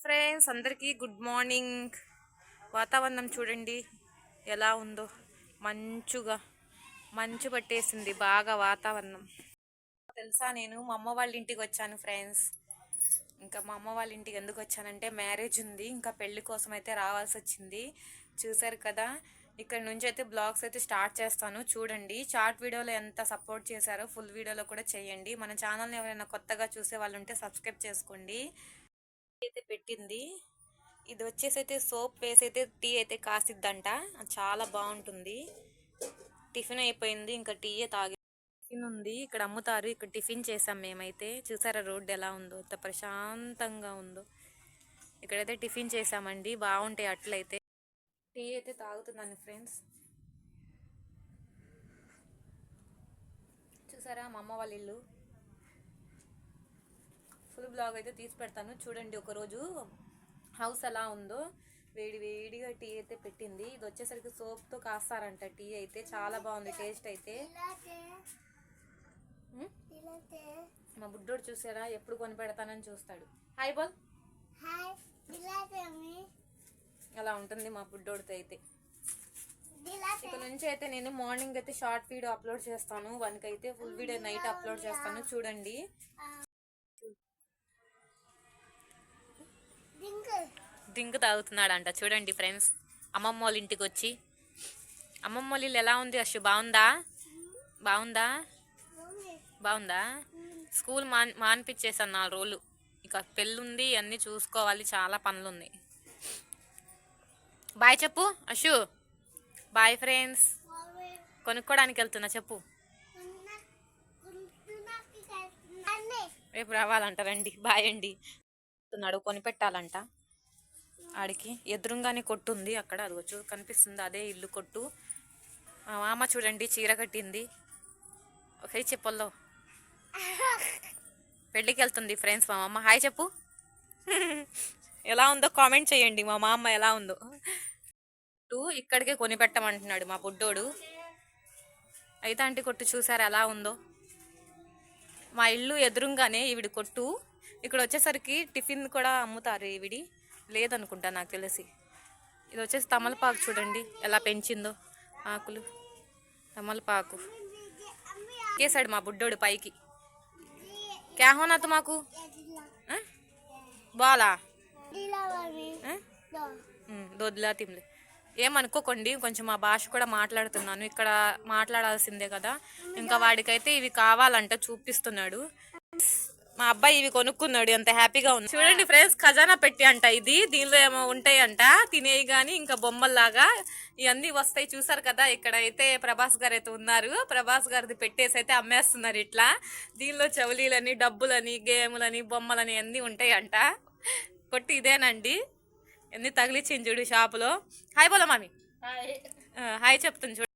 Friends అందరికీ good morning. వాతావరణం చూడండి ఎలా ఉందో. మంచుగా మంచు పట్టేసింది బాగా వాతావరణం. తెలుసా నేను మా అమ్మ వాళ్ళ ఇంటికి వచ్చాను ఫ్రెండ్స్. ఇంకా మా అమ్మ వాళ్ళ ఇంటికి ఎందుకు వచ్చానంటే మ్యారేజ్ ఉంది ఇంకా పెళ్ళి కోసం అయితే రావాల్సి వచ్చింది. చూసారు కదా ఇక్కడ నుంచి అయితే బ్లాగ్స్ అయితే స్టార్ట్ చేస్తాను. చూడండి షార్ట్ వీడియోలో ఎంత సపోర్ట్ చేశారో ఫుల్ వీడియోలో కూడా చేయండి. మన ఛానల్ని ఎవరైనా కొత్తగా చూసే వాళ్ళు ఉంటే సబ్స్క్రైబ్ చేసుకోండి. అయితే పెట్టింది. ఇది వచ్చేసి అయితే సోప్ వేసి అయితే టీ అయితే కాసిద్దంట. అది చాలా బాగుంటుంది. టిఫిన్ అయిపోయింది. ఇంకా టీయే తాగి టిఫిన్ ఉంది. ఇక్కడ అమ్ముతారు. ఇక్కడ టిఫిన్ చేసాం మేమైతే. చూసారా రోడ్డు ఎలా ఉందో? ఎంత ప్రశాంతంగా ఉందో. ఇక్కడైతే టిఫిన్ చేసామండి. బాగుంటాయి అట్లయితే. టీ అయితే తాగుతున్నాను ఫ్రెండ్స్. చూసారా మా అమ్మ వాళ్ళ ఇల్లు? ఫుల్ బ్లాగ్ అయితే తీసి పెడతాను. చూడండి ఒకరోజు హౌస్ ఎలా ఉందో. వేడి వేడిగా టీ అయితే పెట్టింది. ఇది వచ్చేసరికి సోప్తో కాస్తారంట. టీ అయితే చాలా బాగుంది. టేస్ట్ అయితే. మా బుడ్డోడు చూసారా? ఎప్పుడు కొని పెడతానని చూస్తాడు. హాయ్ బోల్ అలా ఉంటుంది మా బుడ్డోడితో అయితే. దిలాతే ఇక నుంచి అయితే నేను మార్నింగ్ అయితే షార్ట్ వీడియో అప్లోడ్ చేస్తాను. వన్కి అయితే ఫుల్ వీడియో నైట్ అప్లోడ్ చేస్తాను. చూడండి. డ్రింక్ తాగుతున్నాడంట. చూడండి ఫ్రెండ్స్ అమ్మమ్మ వాళ్ళ ఇంటికి వచ్చి. అమ్మమ్మ వాళ్ళ ఇల్లు ఎలా ఉంది అశు బాగుందా? బాగుందా? బాగుందా? స్కూల్ మాన్ మానిపించేసాను నాలుగు రోజులు. ఇక పెళ్ళుంది అన్నీ చూసుకోవాలి చాలా పనులు బాయ్ చెప్పు అశు బాయ్ ఫ్రెండ్స్. కొనుక్కోడానికి వెళ్తున్నా చెప్పు. రేపు రావాలంట రండి. రేపు రావాలంటారండి బాయ్ అండి. చెప్తున్నాడు కొనిపెట్టాలంట. ఆడికి. ఎదురుగానే కొట్టు ఉంది అక్కడ. అది వచ్చు కనిపిస్తుంది అదే ఇల్లు కొట్టు. మా మామ చూడండి చీర కట్టింది. ఒక చెప్పల్లో. పెళ్ళికి వెళ్తుంది ఫ్రెండ్స్ మా మామ హాయ్ చెప్పు. ఎలా ఉందో కామెంట్ చేయండి. మా మామ ఎలా ఉందో. కొట్టు ఇక్కడికే కొనిపెట్టమంటున్నాడు మా బుడ్డోడు. అయితే ఆంటీ కొట్టు చూసారు ఎలా ఉందో? మా ఇల్లు ఎదురుగానే ఈవిడి కొట్టు. ఇక్కడ వచ్చేసరికి టిఫిన్ కూడా అమ్ముతారు ఈవిడి. లేదనుకుంటా నాకు తెలిసి. ఇది వచ్చేసి తమలపాకు చూడండి ఎలా పెంచిందో ఆకులు. తమలపాకు. కేసాడు మా బుడ్డోడు పైకి. క్యా మాకు? బాలా? దొద్దులా తిమ్లే ఏమనుకోకండి కొంచెం మా భాష కూడా మాట్లాడుతున్నాను. ఇక్కడ మాట్లాడాల్సిందే కదా. ఇంకా వాడికైతే ఇవి కావాలంట చూపిస్తున్నాడు. మా అబ్బాయి ఇవి కొనుక్కున్నాడు ఎంత హ్యాపీగా ఉంది చూడండి ఫ్రెండ్స్ ఖజానా పెట్టి అంట ఇది దీనిలో ఏమో ఉంటాయంట. తినేవి కానీ ఇంకా బొమ్మల్లాగా ఇవన్నీ వస్తాయి చూసారు కదా. ఇక్కడ అయితే ప్రభాస్ గారు అయితే ఉన్నారు. ప్రభాస్ గారిది పెట్టేసి అయితే అమ్మేస్తున్నారు ఇట్లా. దీనిలో చవలీలని డబ్బులని గేములని బొమ్మలని అన్నీ ఉంటాయంట. కొట్టి ఇదేనండి. ఎన్ని తగిలిచ్చింది చూడు షాపులో. హాయ్ బోలో మామి. ఆ, హాయ్ చెప్తుంది చూడు.